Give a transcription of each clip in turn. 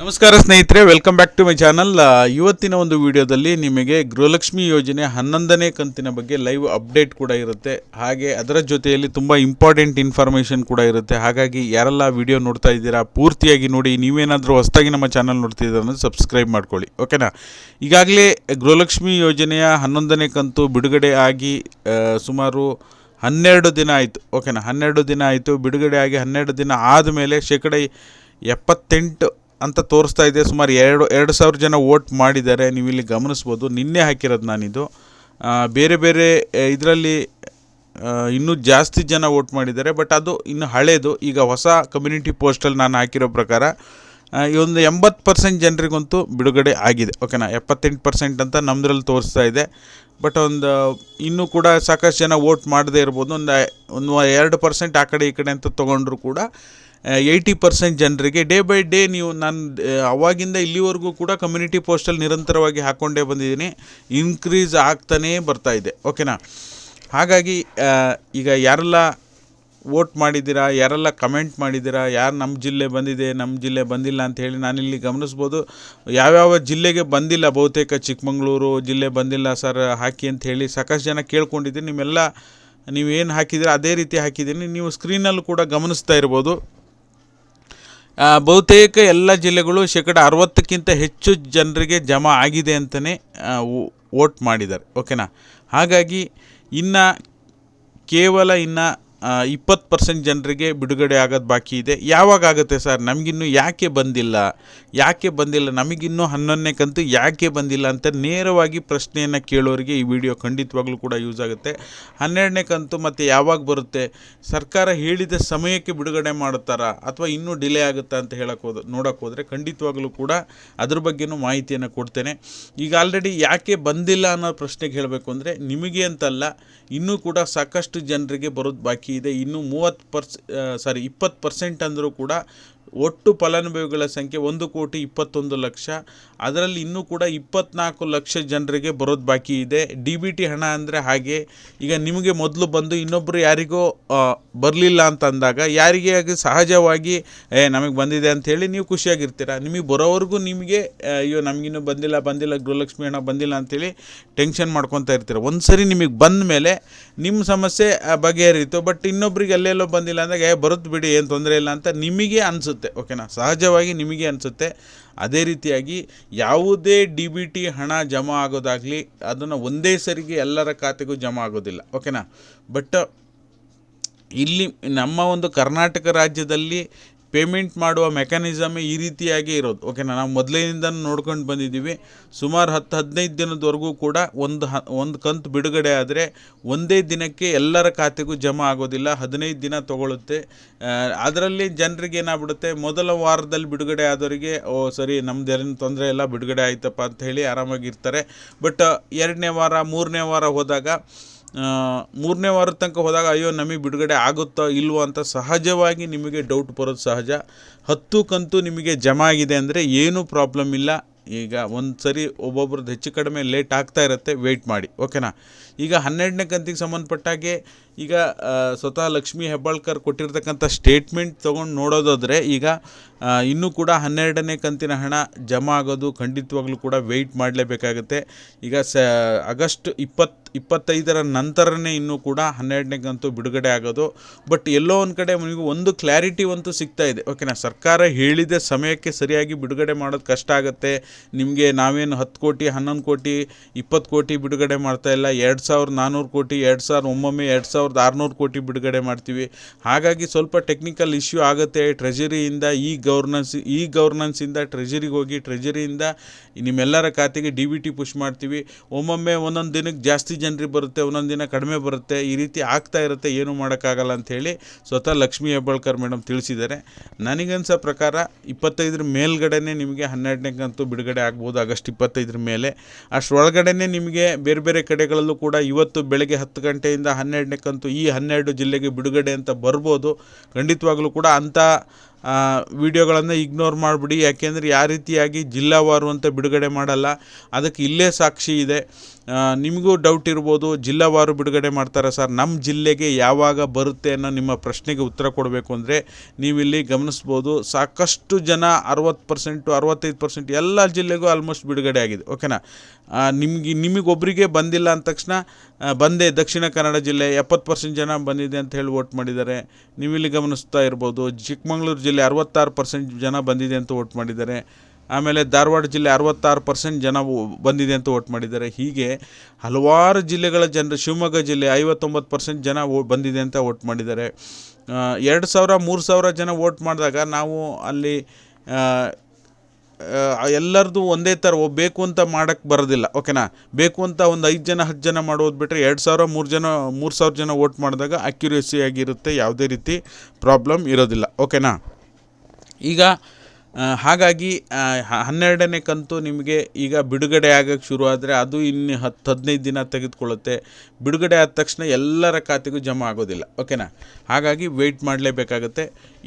ನಮಸ್ಕಾರ ಸ್ನೇಹಿತರೆ welcome back to my channel ಇವತ್ತಿನ ಒಂದು ವಿಡಿಯೋದಲ್ಲಿ ನಿಮಗೆ ಗೃಹಲಕ್ಷ್ಮಿ ಯೋಜನೆ ಹನ್ನೊಂದನೇ ಕಂತಿನ ಬಗ್ಗೆ ಲೈವ್ ಅಪ್ಡೇಟ್ ಕೂಡ ಇರುತ್ತೆ. ಹಾಗೆ ಅದರ ಜೊತೆಯಲ್ಲಿ ತುಂಬ ಇಂಪಾರ್ಟೆಂಟ್ ಇನ್ಫಾರ್ಮೇಷನ್ ಕೂಡ ಇರುತ್ತೆ. ಹಾಗಾಗಿ ಯಾರೆಲ್ಲ ವಿಡಿಯೋ ನೋಡ್ತಾ ಇದ್ದೀರಾ, ಪೂರ್ತಿಯಾಗಿ ನೋಡಿ. ನೀವೇನಾದರೂ ಹೊಸದಾಗಿ ನಮ್ಮ ಚಾನಲ್ ನೋಡ್ತಿದ್ದೀರ ಅಂದರೆ ಸಬ್ಸ್ಕ್ರೈಬ್ ಮಾಡ್ಕೊಳ್ಳಿ. ಓಕೆನಾ ಈಗಾಗಲೇ ಗೃಹಲಕ್ಷ್ಮಿ ಯೋಜನೆಯ ಹನ್ನೊಂದನೇ ಕಂತು ಬಿಡುಗಡೆ ಆಗಿ ಸುಮಾರು ಹನ್ನೆರಡು ದಿನ ಆಯಿತು. ಓಕೆನಾ ಹನ್ನೆರಡು ದಿನ ಆಯಿತು. ಬಿಡುಗಡೆ ಆಗಿ ಹನ್ನೆರಡು ದಿನ ಆದಮೇಲೆ ಶೇಕಡ ಎಪ್ಪತ್ತೆಂಟು ಅಂತ ತೋರಿಸ್ತಾ ಇದೆ. ಸುಮಾರು ಎರಡು ಎರಡು ಸಾವಿರ ಜನ ವೋಟ್ ಮಾಡಿದ್ದಾರೆ. ನೀವು ಇಲ್ಲಿ ಗಮನಿಸ್ಬೋದು. ನಿನ್ನೆ ಹಾಕಿರೋದು ನಾನಿದು. ಬೇರೆ ಬೇರೆ ಇದರಲ್ಲಿ ಇನ್ನೂ ಜಾಸ್ತಿ ಜನ ವೋಟ್ ಮಾಡಿದ್ದಾರೆ. ಬಟ್ ಅದು ಇನ್ನು ಹಳೇದು. ಈಗ ಹೊಸ ಕಮ್ಯುನಿಟಿ ಪೋಸ್ಟಲ್ಲಿ ನಾನು ಹಾಕಿರೋ ಪ್ರಕಾರ ಈ ಒಂದು ಎಂಬತ್ತು ಪರ್ಸೆಂಟ್ ಜನರಿಗಂತೂ ಬಿಡುಗಡೆ ಆಗಿದೆ. ಓಕೆನಾ? ಎಪ್ಪತ್ತೆಂಟು ಪರ್ಸೆಂಟ್ ಅಂತ ನಮ್ಮದ್ರಲ್ಲಿ ತೋರಿಸ್ತಾ ಇದೆ. ಬಟ್ ಒಂದು, ಇನ್ನೂ ಕೂಡ ಸಾಕಷ್ಟು ಜನ ವೋಟ್ ಮಾಡದೇ ಇರ್ಬೋದು. ಒಂದು ಒಂದು ಎರಡು ಪರ್ಸೆಂಟ್ ಆ ಕಡೆ ಈ ಕಡೆ ಅಂತ ತೊಗೊಂಡ್ರು ಕೂಡ ಏಯ್ಟಿ ಪರ್ಸೆಂಟ್ ಜನರಿಗೆ ಡೇ ಬೈ ಡೇ ನೀವು ನಾನು ಅವಾಗಿಂದ ಇಲ್ಲಿವರೆಗೂ ಕೂಡ ಕಮ್ಯುನಿಟಿ ಪೋಸ್ಟಲ್ಲಿ ನಿರಂತರವಾಗಿ ಹಾಕ್ಕೊಂಡೇ ಬಂದಿದ್ದೀನಿ. ಇನ್ಕ್ರೀಸ್ ಆಗ್ತಾನೇ ಬರ್ತಾ ಇದೆ. ಓಕೆನಾ ಹಾಗಾಗಿ ಈಗ ಯಾರೆಲ್ಲ ವೋಟ್ ಮಾಡಿದ್ದೀರಾ, ಯಾರೆಲ್ಲ ಕಮೆಂಟ್ ಮಾಡಿದ್ದೀರಾ, ಯಾರು ನಮ್ಮ ಜಿಲ್ಲೆ ಬಂದಿದೆ, ನಮ್ಮ ಜಿಲ್ಲೆ ಬಂದಿಲ್ಲ ಅಂತ ಹೇಳಿ ನಾನಿಲ್ಲಿ ಗಮನಿಸ್ಬೋದು. ಯಾವ್ಯಾವ ಜಿಲ್ಲೆಗೆ ಬಂದಿಲ್ಲ, ಬಹುತೇಕ ಚಿಕ್ಕಮಗಳೂರು ಜಿಲ್ಲೆ ಬಂದಿಲ್ಲ ಸರ್, ಹಾಕಿ ಅಂತ ಸಾಕಷ್ಟು ಜನ ಕೇಳ್ಕೊಂಡಿದ್ದೀನಿ. ನಿಮ್ಮೆಲ್ಲ ನೀವೇನು ಹಾಕಿದ್ದೀರಾ, ಅದೇ ರೀತಿ ಹಾಕಿದ್ದೀನಿ. ನೀವು ಸ್ಕ್ರೀನಲ್ಲೂ ಕೂಡ ಗಮನಿಸ್ತಾ ಇರ್ಬೋದು. ಬಹುತೇಕ ಎಲ್ಲ ಜಿಲ್ಲೆಗಳು ಶೇಕಡ ಅರವತ್ತಕ್ಕಿಂತ ಹೆಚ್ಚು ಜನರಿಗೆ ಜಮಾ ಆಗಿದೆ ಅಂತಲೇ ವೋಟ್ ಮಾಡಿದ್ದಾರೆ. ಓಕೆನಾ? ಹಾಗಾಗಿ ಇನ್ನು ಕೇವಲ ಇನ್ನು ಇಪ್ಪತ್ತು ಪರ್ಸೆಂಟ್ ಜನರಿಗೆ ಬಿಡುಗಡೆ ಆಗೋದು ಬಾಕಿ ಇದೆ. ಯಾವಾಗ ಆಗುತ್ತೆ ಸರ್? ನಮಗಿನ್ನೂ ಯಾಕೆ ಬಂದಿಲ್ಲ? ಯಾಕೆ ಬಂದಿಲ್ಲ? ನಮಗಿನ್ನೂ ಹನ್ನೊಂದನೇ ಕಂತು ಯಾಕೆ ಬಂದಿಲ್ಲ ಅಂತ ನೇರವಾಗಿ ಪ್ರಶ್ನೆಯನ್ನು ಕೇಳೋರಿಗೆ ಈ ವಿಡಿಯೋ ಖಂಡಿತವಾಗ್ಲೂ ಕೂಡ ಯೂಸ್ ಆಗುತ್ತೆ. ಹನ್ನೆರಡನೇ ಕಂತು ಮತ್ತು ಯಾವಾಗ ಬರುತ್ತೆ? ಸರ್ಕಾರ ಹೇಳಿದ ಸಮಯಕ್ಕೆ ಬಿಡುಗಡೆ ಮಾಡುತ್ತಾರಾ ಅಥವಾ ಇನ್ನೂ ಡಿಲೇ ಆಗುತ್ತಾ ಅಂತ ಹೇಳಕ್ಕೆ ಹೋದ ನೋಡೋಕ್ಕೆ ಹೋದರೆ ಖಂಡಿತವಾಗ್ಲೂ ಕೂಡ ಅದ್ರ ಬಗ್ಗೆನೂ ಮಾಹಿತಿಯನ್ನು ಕೊಡ್ತೇನೆ. ಈಗ ಆಲ್ರೆಡಿ ಯಾಕೆ ಬಂದಿಲ್ಲ ಅನ್ನೋ ಪ್ರಶ್ನೆಗೆ ಹೇಳಬೇಕು ಅಂದರೆ ನಿಮಗೆ ಅಂತಲ್ಲ, ಇನ್ನೂ ಕೂಡ ಸಾಕಷ್ಟು ಜನರಿಗೆ ಬರೋದು ಬಾಕಿ ಇದೆ. ಇನ್ನೂ ಮೂವತ್ತು ಪರ್ಸ್ ಸಾರಿ ಇಪ್ಪತ್ತು ಪರ್ಸೆಂಟ್ ಅಂದರೂ ಕೂಡ ಒಟ್ಟು ಫಲಾನುಭವಿಗಳ ಸಂಖ್ಯೆ ಒಂದು ಕೋಟಿ ಇಪ್ಪತ್ತೊಂದು ಲಕ್ಷ. ಅದರಲ್ಲಿ ಇನ್ನೂ ಕೂಡ ಇಪ್ಪತ್ನಾಲ್ಕು ಲಕ್ಷ ಜನರಿಗೆ ಬರೋದು ಬಾಕಿ ಇದೆ. ಡಿ ಬಿ ಟಿ ಹಣ ಅಂದರೆ ಹಾಗೆ. ಈಗ ನಿಮಗೆ ಮೊದಲು ಬಂದು ಇನ್ನೊಬ್ಬರು ಯಾರಿಗೋ ಬರಲಿಲ್ಲ ಅಂತ ಅಂದಾಗ ಯಾರಿಗೆ ಆಗಿ ಸಹಜವಾಗಿ, ಏ, ನಮಗೆ ಬಂದಿದೆ ಅಂತ ಹೇಳಿ ನೀವು ಖುಷಿಯಾಗಿರ್ತೀರ? ನಿಮಗೆ ಬರೋವರೆಗೂ ನಿಮಗೆ ಅಯ್ಯೋ, ನಮಗಿನ್ನೂ ಬಂದಿಲ್ಲ ಬಂದಿಲ್ಲ, ಗೃಹಲಕ್ಷ್ಮಿ ಹಣ ಬಂದಿಲ್ಲ ಅಂಥೇಳಿ ಟೆನ್ಷನ್ ಮಾಡ್ಕೊತಾ ಇರ್ತೀರ? ಒಂದು ಸರಿ ನಿಮಗೆ ಬಂದ ಮೇಲೆ ನಿಮ್ಮ ಸಮಸ್ಯೆ ಬಗೆಹರಿತು, ಬಟ್ ಇನ್ನೊಬ್ರಿಗೆ ಅಲ್ಲೆಲ್ಲೋ ಬಂದಿಲ್ಲ ಅಂದಾಗ, ಏ ಬರುತ್ತೆ ಬಿಡಿ, ಏನು ತೊಂದರೆ ಇಲ್ಲ ಅಂತ ನಿಮಗೆ ಅನಿಸುತ್ತೆ. ಓಕೆನಾ ಸಹಜವಾಗಿ ನಿಮಗೆ ಅನಿಸುತ್ತೆ. ಅದೇ ರೀತಿಯಾಗಿ ಯಾವುದೇ ಡಿ ಬಿ ಟಿ ಹಣ ಜಮಾ ಆಗೋದಾಗಲಿ ಅದನ್ನು ಒಂದೇ ಸರಿಗೆ ಎಲ್ಲರ ಖಾತೆಗೂ ಜಮಾ ಆಗೋದಿಲ್ಲ. ಓಕೆನಾ ಬಟ್ ಇಲ್ಲಿ ನಮ್ಮ ಒಂದು ಕರ್ನಾಟಕ ರಾಜ್ಯದಲ್ಲಿ ಪೇಮೆಂಟ್ ಮಾಡುವ ಮೆಕ್ಯಾನಿಸಮೇ ಈ ರೀತಿಯಾಗಿ ಇರೋದು. ಓಕೆನಾ ನಾವು ಮೊದಲಿನಿಂದ ನೋಡ್ಕೊಂಡು ಬಂದಿದ್ದೀವಿ. ಸುಮಾರು ಹತ್ತು ಹದಿನೈದು ದಿನದವರೆಗೂ ಕೂಡ ಒಂದು ಹ, ಒಂದು ಕಂತು ಬಿಡುಗಡೆ ಆದರೆ ಒಂದೇ ದಿನಕ್ಕೆ ಎಲ್ಲರ ಖಾತೆಗೂ ಜಮಾ ಆಗೋದಿಲ್ಲ. ಹದಿನೈದು ದಿನ ತಗೊಳುತ್ತೆ. ಅದರಲ್ಲಿ ಜನರಿಗೆ ಏನಾಗ್ಬಿಡುತ್ತೆ? ಮೊದಲ ವಾರದಲ್ಲಿ ಬಿಡುಗಡೆ ಆದವರಿಗೆ, ಓ, ಸರಿ, ನಮ್ದು ಏನು ತೊಂದರೆ ಇಲ್ಲ, ಬಿಡುಗಡೆ ಆಯ್ತಪ್ಪ ಅಂತ ಹೇಳಿ ಆರಾಮಾಗಿರ್ತಾರೆ ಬಟ್ ಎರಡನೇ ವಾರ, ಮೂರನೇ ವಾರ ಹೋದಾಗ ಮೂರನೇ ವಾರದ ತನಕ ಹೋದಾಗ, ಅಯ್ಯೋ, ನಮಗೆ ಬಿಡುಗಡೆ ಆಗುತ್ತೋ ಇಲ್ವೋ ಅಂತ ಸಹಜವಾಗಿ ನಿಮಗೆ ಡೌಟ್ ಬರೋದು ಸಹಜ. ಹತ್ತು ಕಂತು ನಿಮಗೆ ಜಮಾ ಆಗಿದೆ ಅಂದರೆ ಏನೂ ಪ್ರಾಬ್ಲಮ್ ಇಲ್ಲ. ಈಗ ಒಂದು ಸರಿ ಒಬ್ಬೊಬ್ರದ್ದು ಹೆಚ್ಚು ಕಡಿಮೆ ಲೇಟ್ ಆಗ್ತಾ ಇರುತ್ತೆ ವೆಯ್ಟ್ ಮಾಡಿ ಓಕೆನಾ ಈಗ ಹನ್ನೆರಡನೇ ಕಂತಿಗೆ ಸಂಬಂಧಪಟ್ಟಾಗೆ ಈಗ ಸ್ವತಃ ಲಕ್ಷ್ಮೀ ಹೆಬ್ಬಾಳ್ಕರ್ ಕೊಟ್ಟಿರ್ತಕ್ಕಂಥ ಸ್ಟೇಟ್ಮೆಂಟ್ ತೊಗೊಂಡು ನೋಡೋದಾದರೆ ಈಗ ಇನ್ನೂ ಕೂಡ ಹನ್ನೆರಡನೇ ಕಂತಿನ ಹಣ ಜಮಾ ಆಗೋದು ಖಂಡಿತವಾಗ್ಲೂ ಕೂಡ ವೆಯ್ಟ್ ಮಾಡಲೇಬೇಕಾಗುತ್ತೆ. ಈಗ ಸ, ಆಗಸ್ಟ್ ಇಪ್ಪತ್ತು ಇಪ್ಪತ್ತೈದರ ನಂತರನೇ ಇನ್ನೂ ಕೂಡ ಹನ್ನೆರಡನೇ ಕಂತು ಬಿಡುಗಡೆ ಆಗೋದು. ಬಟ್ ಎಲ್ಲೋ ಒಂದು ಕಡೆ ನಿಮಗೆ ಒಂದು ಕ್ಲಾರಿಟಿ ಅಂತೂ ಸಿಗ್ತಾ ಇದೆ. ಓಕೆನಾ ಸರ್ಕಾರ ಹೇಳಿದ ಸಮಯಕ್ಕೆ ಸರಿಯಾಗಿ ಬಿಡುಗಡೆ ಮಾಡೋದು ಕಷ್ಟ ಆಗುತ್ತೆ. ನಿಮಗೆ ನಾವೇನು ಹತ್ತು ಕೋಟಿ, ಹನ್ನೊಂದು ಕೋಟಿ ಇಪ್ಪತ್ತು ಕೋಟಿ ಬಿಡುಗಡೆ ಮಾಡ್ತಾ ಇಲ್ಲ. ಎರಡು ಸಾವಿರದ ನಾನ್ನೂರು ಕೋಟಿ, ಎರಡು ಸಾವಿರದ ಒಮ್ಮೊಮ್ಮೆ ಎರಡು ಸಾವಿರದ ಆರುನೂರು ಕೋಟಿ ಬಿಡುಗಡೆ ಮಾಡ್ತೀವಿ. ಹಾಗಾಗಿ ಸ್ವಲ್ಪ ಟೆಕ್ನಿಕಲ್ ಇಶ್ಯೂ ಆಗುತ್ತೆ. ಟ್ರೆಜರಿಯಿಂದ ಈ ಗೌರ್ನೆನ್ಸ್ ಈ ಗೌರ್ನೆನ್ಸಿಂದ ಟ್ರೆಜರಿಗೆ ಹೋಗಿ ಟ್ರೆಜರಿಯಿಂದ ನಿಮ್ಮೆಲ್ಲರ ಖಾತೆಗೆ ಡಿ ಬಿ ಟಿ ಪುಷ್ ಮಾಡ್ತೀವಿ. ಒಮ್ಮೊಮ್ಮೆ ಒಂದೊಂದು ದಿನಕ್ಕೆ ಜಾಸ್ತಿ ಜನರಿಗೆ ಬರುತ್ತೆ, ಒಂದೊಂದು ದಿನ ಕಡಿಮೆ ಬರುತ್ತೆ, ಈ ರೀತಿ ಆಗ್ತಾ ಇರುತ್ತೆ, ಏನೂ ಮಾಡೋಕ್ಕಾಗಲ್ಲ ಅಂಥೇಳಿ ಸ್ವತಃ ಲಕ್ಷ್ಮೀ ಹೆಬ್ಬಾಳ್ಕರ್ ಮೇಡಮ್ ತಿಳಿಸಿದ್ದಾರೆ. ನನಗನ್ಸೋ ಪ್ರಕಾರ ಇಪ್ಪತ್ತೈದರ ಮೇಲ್ಗಡೆ ನಿಮಗೆ ಹನ್ನೆರಡನೇ ಕಂತು ಬಿಡುಗಡೆ ಆಗ್ಬೋದು, ಆಗಸ್ಟ್ ಇಪ್ಪತ್ತೈದರ ಮೇಲೆ. ಅಷ್ಟರೊಳಗಡೆ ನಿಮಗೆ ಬೇರೆ ಬೇರೆ ಕಡೆಗಳಲ್ಲೂ ಕೂಡ ಇವತ್ತು ಬೆಳಗ್ಗೆ ಹತ್ತು ಗಂಟೆಯಿಂದ ಹನ್ನೆರಡನೇ ಕಂತು ಈ ಹನ್ನೆರಡು ಜಿಲ್ಲೆಗೆ ಬಿಡುಗಡೆ ಅಂತ ಬರ್ಬೋದು. ಖಂಡಿತವಾಗಲೂ ಕೂಡ ಅಂಥ ವಿಡಿಯೋಗಳನ್ನು ಇಗ್ನೋರ್ ಮಾಡಿಬಿಡಿ. ಯಾಕೆಂದರೆ ಯಾವ ರೀತಿಯಾಗಿ ಜಿಲ್ಲಾವಾರು ಅಂತ ಬಿಡುಗಡೆ ಮಾಡಲ್ಲ. ಅದಕ್ಕೆ ಇಲ್ಲೇ ಸಾಕ್ಷಿ ಇದೆ. ನಿಮಗೂ ಡೌಟ್ ಇರ್ಬೋದು. ಜಿಲ್ಲಾವಾರು ಬಿಡುಗಡೆ ಮಾಡ್ತಾರೆ ಸರ್? ನಮ್ಮ ಜಿಲ್ಲೆಗೆ ಯಾವಾಗ ಬರುತ್ತೆ ಅನ್ನೋ ನಿಮ್ಮ ಪ್ರಶ್ನೆಗೆ ಉತ್ತರ ಕೊಡಬೇಕು ಅಂದರೆ ನೀವಿಲ್ಲಿ ಗಮನಿಸ್ಬೋದು. ಸಾಕಷ್ಟು ಜನ ಅರವತ್ತು ಪರ್ಸೆಂಟು, ಅರವತ್ತೈದು ಪರ್ಸೆಂಟ್ ಎಲ್ಲ ಜಿಲ್ಲೆಗೂ ಆಲ್ಮೋಸ್ಟ್ ಬಿಡುಗಡೆ ಆಗಿದೆ. ಓಕೆನಾ ನಿಮಗೆ ನಿಮ್ಗೆ ನಿಮಗೊಬ್ಬರಿಗೆ ಬಂದಿಲ್ಲ ಅಂದ ತಕ್ಷಣ ಬಂದೆ ದಕ್ಷಿಣ ಕನ್ನಡ ಜಿಲ್ಲೆ ಎಪ್ಪತ್ತು ಪರ್ಸೆಂಟ್ ಜನ ಬಂದಿದೆ ಅಂತ ಹೇಳಿ ವೋಟ್ ಮಾಡಿದ್ದಾರೆ. ನೀವಿಲ್ಲಿ ಗಮನಿಸ್ತಾ ಇರ್ಬೋದು. ಚಿಕ್ಕಮಗಳೂರು ಜಿಲ್ಲೆ ಅರವತ್ತಾರು ಪರ್ಸೆಂಟ್ ಜನ ಬಂದಿದೆ ಅಂತ ವೋಟ್ ಮಾಡಿದ್ದಾರೆ. ಆಮೇಲೆ ಧಾರವಾಡ ಜಿಲ್ಲೆ ಅರವತ್ತಾರು ಪರ್ಸೆಂಟ್ ಜನ ಬಂದಿದೆ ಅಂತ ವೋಟ್ ಮಾಡಿದ್ದಾರೆ. ಹೀಗೆ ಹಲವಾರು ಜಿಲ್ಲೆಗಳ ಜನರು ಶಿವಮೊಗ್ಗ ಜಿಲ್ಲೆ ಐವತ್ತೊಂಬತ್ತು ಪರ್ಸೆಂಟ್ ಜನ ವೋ ಬಂದಿದೆ ಅಂತ ವೋಟ್ ಮಾಡಿದ್ದಾರೆ. ಎರಡು ಸಾವಿರ ಮೂರು ಸಾವಿರ ಜನ ವೋಟ್ ಮಾಡಿದಾಗ ನಾವು ಅಲ್ಲಿ ಆ, ಆ, ಎಲ್ಲರದು ಒಂದೇ ಥರ ಬೇಕು ಅಂತ ಮಾಡೋಕ್ಕೆ ಬರೋದಿಲ್ಲ ಓಕೆನಾ? ಬೇಕು ಅಂತ ಒಂದು ಐದು ಜನ ಹತ್ತು ಜನ ಮಾಡೋದು ಬಿಟ್ಟರೆ ಎರಡು ಸಾವಿರ ಮೂರು ಜನ ಮೂರು ಸಾವಿರ ಜನ ವೋಟ್ ಮಾಡಿದಾಗ ಅಕ್ಯುರೇಸಿ ಆಗಿರುತ್ತೆ ಯಾವುದೇ ರೀತಿ ಪ್ರಾಬ್ಲಮ್ ಇರೋದಿಲ್ಲ ಓಕೆನಾ? ಈಗ ಹಾಗಾಗಿ ಹನ್ನೆರಡನೇ ಕಂತು ನಿಮಗೆ ಈಗ ಬಿಡುಗಡೆ ಆಗಕ್ಕೆ ಶುರು ಆದರೆ ಅದು ಇನ್ನು ಹತ್ತು, ಹದಿನೈದು ದಿನ ತೆಗೆದುಕೊಳ್ಳುತ್ತೆ. ಬಿಡುಗಡೆ ಆದ ತಕ್ಷಣ ಎಲ್ಲರ ಖಾತೆಗೂ ಜಮಾ ಆಗೋದಿಲ್ಲ ಓಕೆನಾ ಹಾಗಾಗಿ ವೆಯ್ಟ್ ಮಾಡಲೇಬೇಕಾಗತ್ತೆ.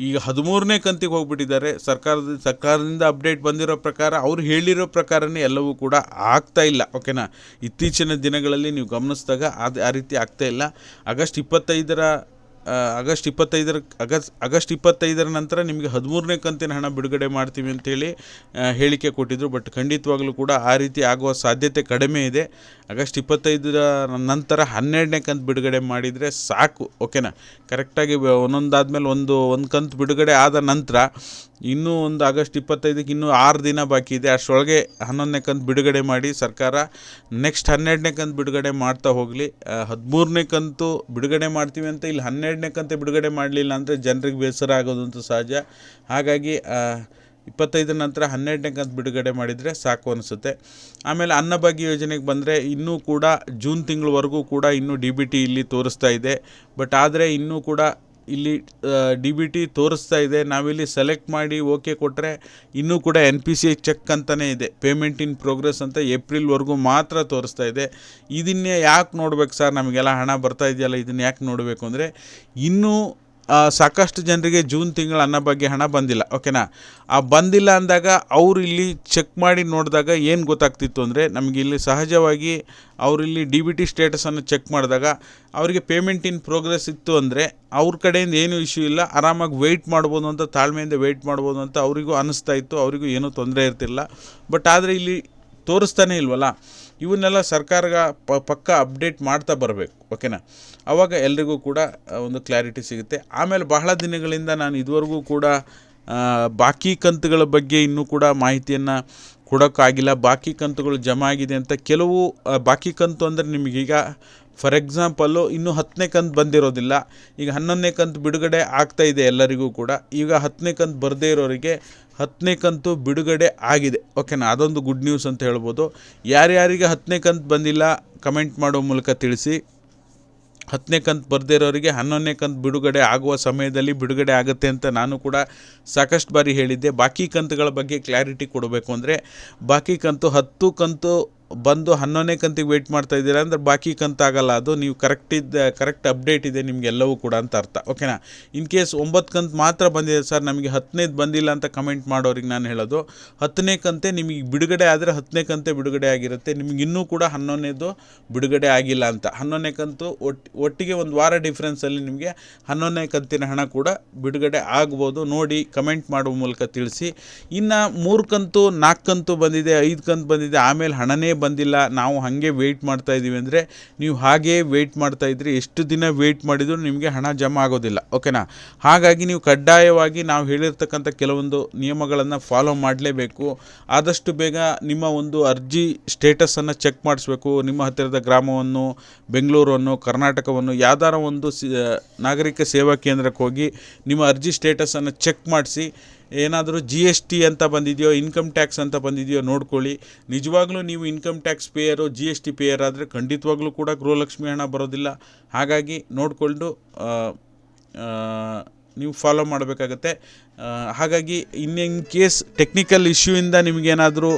ಈಗ ಹದಿಮೂರನೇ ಕಂತಿಗೆ ಹೋಗ್ಬಿಟ್ಟಿದ್ದಾರೆ. ಸರ್ಕಾರದ, ಸರ್ಕಾರದಿಂದ ಅಪ್ಡೇಟ್ ಬಂದಿರೋ ಪ್ರಕಾರ, ಅವ್ರು ಹೇಳಿರೋ ಪ್ರಕಾರನೇ ಎಲ್ಲವೂ ಕೂಡ ಆಗ್ತಾ ಇಲ್ಲ ಓಕೆನಾ ಇತ್ತೀಚಿನ ದಿನಗಳಲ್ಲಿ ನೀವು ಗಮನಿಸಿದಾಗ ಅದು ಆ ರೀತಿ ಆಗ್ತಾ ಇಲ್ಲ. ಆಗಸ್ಟ್ ಇಪ್ಪತ್ತೈದರ ಆಗಸ್ಟ್ ಇಪ್ಪತ್ತೈದರ ಅಗಸ್ ಆಗಸ್ಟ್ ಇಪ್ಪತ್ತೈದರ ನಂತರ ನಿಮಗೆ ಹದಿಮೂರನೇ ಕಂತಿನ ಹಣ ಬಿಡುಗಡೆ ಮಾಡ್ತೀವಿ ಅಂತೇಳಿ ಹೇಳಿಕೆ ಕೊಟ್ಟಿದ್ದರು ಬಟ್ ಖಂಡಿತವಾಗಲೂ ಕೂಡ ಆ ರೀತಿ ಆಗುವ ಸಾಧ್ಯತೆ ಕಡಿಮೆ ಇದೆ. ಆಗಸ್ಟ್ ಇಪ್ಪತ್ತೈದರ ನಂತರ ಹನ್ನೆರಡನೇ ಕಂತು ಬಿಡುಗಡೆ ಮಾಡಿದರೆ ಸಾಕು ಓಕೆನಾ ಕರೆಕ್ಟಾಗಿ ಒಂದೊಂದಾದ್ಮೇಲೆ ಒಂದು ಒಂದು ಕಂತು ಬಿಡುಗಡೆ ಆದ ನಂತರ ಇನ್ನೂ ಒಂದು ಆಗಸ್ಟ್ ಇಪ್ಪತ್ತೈದಕ್ಕೆ ಇನ್ನೂ ಆರು ದಿನ ಬಾಕಿ ಇದೆ. ಅಷ್ಟರೊಳಗೆ ಹನ್ನೊಂದನೇ ಕಂತು ಬಿಡುಗಡೆ ಮಾಡಿ ಸರ್ಕಾರ ನೆಕ್ಸ್ಟ್ ಹನ್ನೆರಡನೇ ಕಂತು ಬಿಡುಗಡೆ ಮಾಡ್ತಾ ಹೋಗಲಿ. ಹದಿಮೂರನೇ ಕಂತು ಬಿಡುಗಡೆ ಮಾಡ್ತೀವಿ ಅಂತ ಇಲ್ಲಿ, ಹನ್ನೆರಡನೇ ಕಂತು ಬಿಡುಗಡೆ ಮಾಡಲಿಲ್ಲ ಅಂದರೆ ಜನರಿಗೆ ಬೇಸರ ಆಗೋದು ಅಂತ ಸಹಜ. ಹಾಗಾಗಿ ಇಪ್ಪತ್ತೈದರ ನಂತರ ಹನ್ನೆರಡನೇ ಕಂತು ಬಿಡುಗಡೆ ಮಾಡಿದರೆ ಸಾಕು ಅನಿಸುತ್ತೆ. ಆಮೇಲೆ ಅನ್ನಭಾಗ್ಯ ಯೋಜನೆಗೆ ಬಂದರೆ ಇನ್ನೂ ಕೂಡ ಜೂನ್ ತಿಂಗಳವರೆಗೂ ಕೂಡ ಇನ್ನೂ ಡಿ ಬಿ ಟಿ ಇಲ್ಲಿ ತೋರಿಸ್ತಾ ಇದೆ. ಬಟ್ ಆದರೆ ಇನ್ನೂ ಕೂಡ ಇಲ್ಲಿ ಡಿ ಬಿ ಟಿ ತೋರಿಸ್ತಾ ಇದೆ. ನಾವಿಲ್ಲಿ ಸೆಲೆಕ್ಟ್ ಮಾಡಿ ಓಕೆ ಕೊಟ್ಟರೆ ಇನ್ನೂ ಕೂಡ N P C I check ಅಂತಲೇ ಇದೆ. ಪೇಮೆಂಟ್ ಇನ್ ಪ್ರೋಗ್ರೆಸ್ ಅಂತ ಏಪ್ರಿಲ್ವರೆಗೂ ಮಾತ್ರ ತೋರಿಸ್ತಾ ಇದೆ. ಇದನ್ನೇ ಯಾಕೆ ನೋಡ್ಬೇಕು ಸರ್? ನಮಗೆಲ್ಲ ಹಣ ಬರ್ತಾ ಇದೆಯಲ್ಲ, ಇದನ್ನು ಯಾಕೆ ನೋಡಬೇಕು ಅಂದರೆ ಇನ್ನೂ ಸಾಕಷ್ಟು ಜನರಿಗೆ ಜೂನ್ ತಿಂಗಳ ಬಗ್ಗೆ ಹಣ ಬಂದಿಲ್ಲ, ಓಕೆನಾ? ಆ ಬಂದಿಲ್ಲ ಅಂದಾಗ ಅವರು ಇಲ್ಲಿ ಚೆಕ್ ಮಾಡಿ ನೋಡಿದಾಗ ಏನು ಗೊತ್ತಾಗ್ತಿತ್ತು ಅಂದರೆ ನಮಗೆ ಇಲ್ಲಿ ಸಹಜವಾಗಿ ಅವರಿಲ್ಲಿ ಡಿ ಬಿ ಟಿ ಸ್ಟೇಟಸನ್ನು ಚೆಕ್ ಮಾಡಿದಾಗ ಅವರಿಗೆ ಪೇಮೆಂಟ್ ಇನ್ ಪ್ರೋಗ್ರೆಸ್ ಇತ್ತು ಅಂದರೆ ಅವ್ರ ಕಡೆಯಿಂದ ಏನು ಇಶ್ಯೂ ಇಲ್ಲ, ಆರಾಮಾಗಿ ವೆಯ್ಟ್ ಮಾಡ್ಬೋದು ಅಂತ, ತಾಳ್ಮೆಯಿಂದ ವೆಯ್ಟ್ ಮಾಡ್ಬೋದು ಅಂತ ಅವರಿಗೂ ಅನ್ನಿಸ್ತಾ ಇತ್ತು, ಅವರಿಗೂ ಏನೂ ತೊಂದರೆ ಇರ್ತಿಲ್ಲ ಬಟ್ ಆದರೆ ಇಲ್ಲಿ ತೋರಿಸ್ತಾನೇ ಇಲ್ವಲ್ಲ? ಇವನ್ನೆಲ್ಲ ಸರ್ಕಾರಗ ಪ ಪಕ್ಕ ಅಪ್ಡೇಟ್ ಮಾಡ್ತಾ ಬರಬೇಕು, ಓಕೆನಾ? ಆವಾಗ ಎಲ್ರಿಗೂ ಕೂಡ ಒಂದು ಕ್ಲಾರಿಟಿ ಸಿಗುತ್ತೆ. ಆಮೇಲೆ ಬಹಳ ದಿನಗಳಿಂದ ನಾನು ಇದುವರೆಗೂ ಕೂಡ ಬಾಕಿ ಕಂತುಗಳ ಬಗ್ಗೆ ಇನ್ನೂ ಕೂಡ ಮಾಹಿತಿಯನ್ನು ಕೊಡೋಕ್ಕಾಗಿಲ್ಲ. ಬಾಕಿ ಕಂತುಗಳು ಜಮಾ ಆಗಿದೆ ಅಂತ ಕೆಲವು ಬಾಕಿ ಕಂತು ಅಂದರೆ ನಿಮಗೀಗ ಫಾರ್ ಎಕ್ಸಾಂಪಲ್ಲು ಇನ್ನೂ ಹತ್ತನೇ ಕಂತು ಬಂದಿರೋದಿಲ್ಲ. ಈಗ ಹನ್ನೊಂದನೇ ಕಂತು ಬಿಡುಗಡೆ ಆಗ್ತಾ ಇದೆ ಎಲ್ಲರಿಗೂ ಕೂಡ. ಈಗ ಹತ್ತನೇ ಕಂತು ಬರದೇ ಇರೋರಿಗೆ ಹತ್ತನೇ ಕಂತು ಬಿಡುಗಡೆ ಆಗಿದೆ. ಓಕೆನಾ ಅದೊಂದು ಗುಡ್ ನ್ಯೂಸ್ ಅಂತ ಹೇಳ್ಬೋದು. ಯಾರ್ಯಾರಿಗೆ ಹತ್ತನೇ ಕಂತು ಬಂದಿಲ್ಲ ಕಮೆಂಟ್ ಮಾಡೋ ಮೂಲಕ ತಿಳಿಸಿ. ಹತ್ತನೇ ಕಂತು ಬರದೇ ಇರೋರಿಗೆ ಹನ್ನೊಂದನೇ ಕಂತು ಬಿಡುಗಡೆ ಆಗುವ ಸಮಯದಲ್ಲಿ ಬಿಡುಗಡೆ ಆಗುತ್ತೆ ಅಂತ ನಾನು ಕೂಡ ಸಾಕಷ್ಟು ಬಾರಿ ಹೇಳಿದ್ದೆ. ಬಾಕಿ ಕಂತುಗಳ ಬಗ್ಗೆ ಕ್ಲಾರಿಟಿ ಕೊಡಬೇಕು ಅಂದರೆ, ಬಾಕಿ ಕಂತು ಹತ್ತು ಕಂತು ಬಂದು ಹನ್ನೊಂದನೇ ಕಂತಿಗೆ ವೇಟ್ ಮಾಡ್ತಾ ಇದ್ದೀರಾ ಅಂದರೆ ಬಾಕಿ ಕಂತಾಗಲ್ಲ ಅದು ನೀವು ಕರೆಕ್ಟ್ ಇದ್ದ ಕರೆಕ್ಟ್ ಅಪ್ಡೇಟ್ ಇದೆ ನಿಮಗೆಲ್ಲವೂ ಕೂಡ ಅಂತ ಅರ್ಥ. ಓಕೆನಾ ಇನ್ ಕೇಸ್ ಒಂಬತ್ತು ಕಂತು ಮಾತ್ರ ಬಂದಿದೆ ಸರ್ ನಮಗೆ ಹತ್ತನೇದು ಬಂದಿಲ್ಲ ಅಂತ ಕಮೆಂಟ್ ಮಾಡೋರಿಗೆ ನಾನು ಹೇಳೋದು, ಹತ್ತನೇ ಕಂತೆ ನಿಮಗೆ ಬಿಡುಗಡೆ ಆದರೆ ಹತ್ತನೇ ಕಂತೆ ಬಿಡುಗಡೆ ಆಗಿರುತ್ತೆ, ನಿಮ್ಗೆ ಇನ್ನೂ ಕೂಡ ಹನ್ನೊಂದನೇದು ಬಿಡುಗಡೆ ಆಗಿಲ್ಲ ಅಂತ. ಹನ್ನೊಂದನೇ ಕಂತು ಒಟ್ಟು ಒಟ್ಟಿಗೆ ಒಂದು ವಾರ ಡಿಫ್ರೆನ್ಸಲ್ಲಿ ನಿಮಗೆ ಹನ್ನೊಂದನೇ ಕಂತಿನ ಹಣ ಕೂಡ ಬಿಡುಗಡೆ ಆಗ್ಬೋದು, ನೋಡಿ ಕಮೆಂಟ್ ಮಾಡುವ ಮೂಲಕ ತಿಳಿಸಿ. ಇನ್ನು ಮೂರು ಕಂತು, ನಾಲ್ಕು ಕಂತು ಬಂದಿದೆ, ಐದು ಕಂತು ಬಂದಿದೆ, ಆಮೇಲೆ ಹಣನೇ ಬಂದಿಲ್ಲ, ನಾವು ಹಾಗೆ ವೆಯ್ಟ್ ಮಾಡ್ತಾ ಇದ್ದೀವಿ ಅಂದರೆ ನೀವು ಹಾಗೇ ವೆಯ್ಟ್ ಮಾಡ್ತಾ ಇದ್ರಿ, ಎಷ್ಟು ದಿನ ವೆಯ್ಟ್ ಮಾಡಿದರೂ ನಿಮಗೆ ಹಣ ಜಮಾ ಆಗೋದಿಲ್ಲ ಓಕೆನಾ ಹಾಗಾಗಿ ನೀವು ಕಡ್ಡಾಯವಾಗಿ ನಾವು ಹೇಳಿರ್ತಕ್ಕಂಥ ಕೆಲವೊಂದು ನಿಯಮಗಳನ್ನು ಫಾಲೋ ಮಾಡಲೇಬೇಕು. ಆದಷ್ಟು ಬೇಗ ನಿಮ್ಮ ಒಂದು ಅರ್ಜಿ ಸ್ಟೇಟಸನ್ನು ಚೆಕ್ ಮಾಡಿಸ್ಬೇಕು. ನಿಮ್ಮ ಹತ್ತಿರದ ಗ್ರಾಮವನ್ನು, ಬೆಂಗಳೂರನ್ನು, ಕರ್ನಾಟಕವನ್ನು, ಯಾವ್ದಾರ ಒಂದು ಸಿ, ನಾಗರಿಕ ಸೇವಾ ಕೇಂದ್ರಕ್ಕೆ ಹೋಗಿ ನಿಮ್ಮ ಅರ್ಜಿ ಸ್ಟೇಟಸನ್ನು ಚೆಕ್ ಮಾಡಿಸಿ ಏನಾದರೂ ಜಿ ಎಸ್ ಟಿ ಅಂತ ಬಂದಿದೆಯೋ ಇನ್ಕಮ್ ಟ್ಯಾಕ್ಸ್ ಅಂತ ಬಂದಿದೆಯೋ ನೋಡ್ಕೊಳ್ಳಿ. ನಿಜವಾಗ್ಲೂ ನೀವು income tax payer G S T payer ಆದರೆ ಖಂಡಿತವಾಗ್ಲೂ ಕೂಡ ಗೃಹಲಕ್ಷ್ಮಿ ಹಣ ಬರೋದಿಲ್ಲ. ಹಾಗಾಗಿ ನೋಡಿಕೊಂಡು ನೀವು ಫಾಲೋ ಮಾಡಬೇಕಾಗತ್ತೆ. ಹಾಗಾಗಿ ಇನ್ನಿನ್ ಇನ್ ಕೇಸ್ ಟೆಕ್ನಿಕಲ್ ಇಶ್ಯೂಯಿಂದ ನಿಮಗೇನಾದರೂ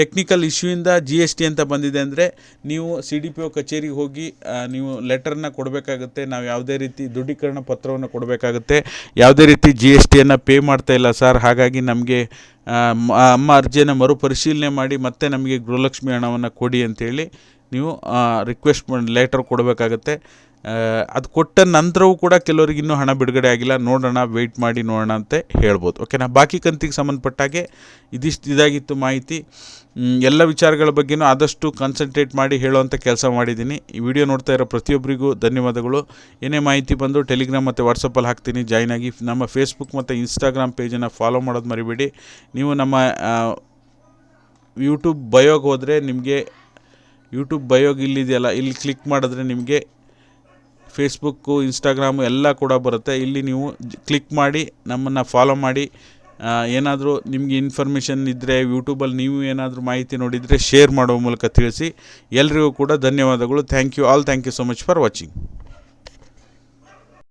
ಟೆಕ್ನಿಕಲ್ ಇಶ್ಯೂಯಿಂದ ಜಿ ಎಸ್ ಟಿ ಅಂತ ಬಂದಿದೆ ಅಂದರೆ ನೀವು ಸಿ ಡಿ ಪಿ ಒ ಕಚೇರಿಗೆ ಹೋಗಿ ನೀವು ಲೆಟರ್ನ ಕೊಡಬೇಕಾಗುತ್ತೆ, ನಾವು ಯಾವುದೇ ರೀತಿ ದೃಢೀಕರಣ ಪತ್ರವನ್ನು ಕೊಡಬೇಕಾಗುತ್ತೆ, ಯಾವುದೇ ರೀತಿ ಜಿ ಎಸ್ ಟಿಯನ್ನು ಪೇ ಮಾಡ್ತಾ ಇಲ್ಲ ಸರ್ ಹಾಗಾಗಿ ನಮಗೆ ಅಮ್ಮ ಅರ್ಜಿಯನ್ನು ಮರುಪರಿಶೀಲನೆ ಮಾಡಿ ಮತ್ತೆ ನಮಗೆ ಗೃಹಲಕ್ಷ್ಮಿ ಹಣವನ್ನು ಕೊಡಿ ಅಂತೇಳಿ ನೀವು ರಿಕ್ವೆಸ್ಟ್ ಮಾಡಿ ಲೆಟರ್ ಕೊಡಬೇಕಾಗತ್ತೆ. ಅದು ಕೊಟ್ಟ ನಂತರವೂ ಕೂಡ ಕೆಲವರಿಗೆ ಇನ್ನೂ ಹಣ ಬಿಡುಗಡೆ ಆಗಿಲ್ಲ. ನೋಡೋಣ ವೆಯ್ಟ್ ಮಾಡಿ ನೋಡೋಣ ಅಂತ ಹೇಳ್ಬೋದು. ಓಕೆನಾ ಬಾಕಿ ಕಂತಿಗೆ ಸಂಬಂಧಪಟ್ಟಾಗೆ ಇದಿಷ್ಟು ಇದಾಗಿತ್ತು ಮಾಹಿತಿ. ಎಲ್ಲ ವಿಚಾರಗಳ ಬಗ್ಗೆನೂ ಆದಷ್ಟು ಕಾನ್ಸಂಟ್ರೇಟ್ ಮಾಡಿ ಹೇಳುವಂಥ ಕೆಲಸ ಮಾಡಿದ್ದೀನಿ. ಈ ವಿಡಿಯೋ ನೋಡ್ತಾ ಇರೋ ಪ್ರತಿಯೊಬ್ಬರಿಗೂ ಧನ್ಯವಾದಗಳು. ಏನೇ ಮಾಹಿತಿ ಬಂದು ಟೆಲಿಗ್ರಾಮ್ ಮತ್ತು ವಾಟ್ಸಪ್ಪಲ್ಲಿ ಹಾಕ್ತೀನಿ. ಜಾಯ್ನ್ ಆಗಿ ನಮ್ಮ ಫೇಸ್ಬುಕ್ ಮತ್ತು ಇನ್ಸ್ಟಾಗ್ರಾಮ್ ಪೇಜನ್ನು ಫಾಲೋ ಮಾಡೋದು ಮರಿಬೇಡಿ. ನೀವು ನಮ್ಮ ಯೂಟ್ಯೂಬ್ ಬಯೋಗೆ ಹೋದರೆ ನಿಮಗೆ ಯೂಟ್ಯೂಬ್ ಬಯೋಗ ಇಲ್ಲಿದೆಯಲ್ಲ, ಇಲ್ಲಿ ಕ್ಲಿಕ್ ಮಾಡಿದ್ರೆ ನಿಮಗೆ ಫೇಸ್ಬುಕ್ಕು ಇನ್ಸ್ಟಾಗ್ರಾಮು ಎಲ್ಲ ಕೂಡ ಬರುತ್ತೆ. ಇಲ್ಲಿ ನೀವು ಕ್ಲಿಕ್ ಮಾಡಿ, ನಮ್ಮನ್ನು ಫಾಲೋ ಮಾಡಿ. ಏನಾದರೂ ನಿಮಗೆ ಇನ್ಫಾರ್ಮೇಷನ್ ಇದ್ದರೆ ಯೂಟ್ಯೂಬಲ್ಲಿ ನೀವು ಏನಾದರೂ ಮಾಹಿತಿ ನೋಡಿದರೆ ಶೇರ್ ಮಾಡೋ ಮೂಲಕ ತಿಳಿಸಿ. ಎಲ್ರಿಗೂ ಕೂಡ ಧನ್ಯವಾದಗಳು. Thank you all thank you so much for watching